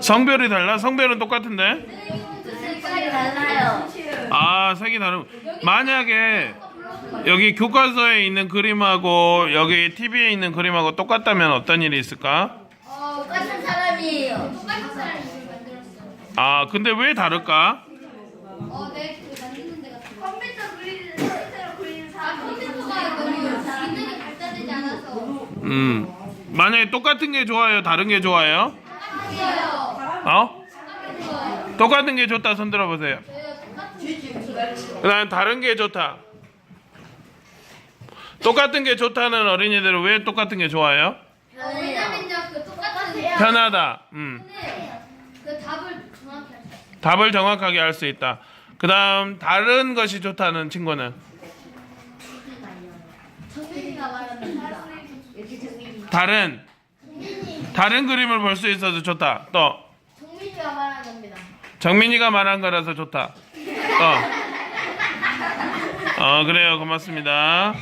성별이 달라? 성별은 똑같은데? 색깔이 달라요. 아 색이 다르. 만약에 여기 교과서에 있는 그림하고 여기 TV에 있는 그림하고 똑같다면 어떤 일이 있을까? 똑같은 사람이에요. 똑같은 사람이 만들었어. 아 근데 왜 다를까? 어, 내그 만드는 데가 컴퓨터 그리는 컴퓨터로 그리는 아, 사람 컴퓨터가 너무 기능이 발달되지 않아서 음 만약에 똑같은 게 좋아요? 다른 게 좋아요? 어? 똑같은 게 좋다 손 들어보세요. 그다음 다른 게 좋다. 똑같은 게 좋다는 어린이들은 왜 똑같은 게 좋아요? 편하다. 음. 그 답을 정확하게 할 수 있다. 그다음 다른 것이 좋다는 친구는. 다른 다른 그림을 볼 수 있어서 좋다. 또 정민이가 말하는 겁니다. 정민이가 말한 거라서 좋다. 또 어, 그래요. 고맙습니다.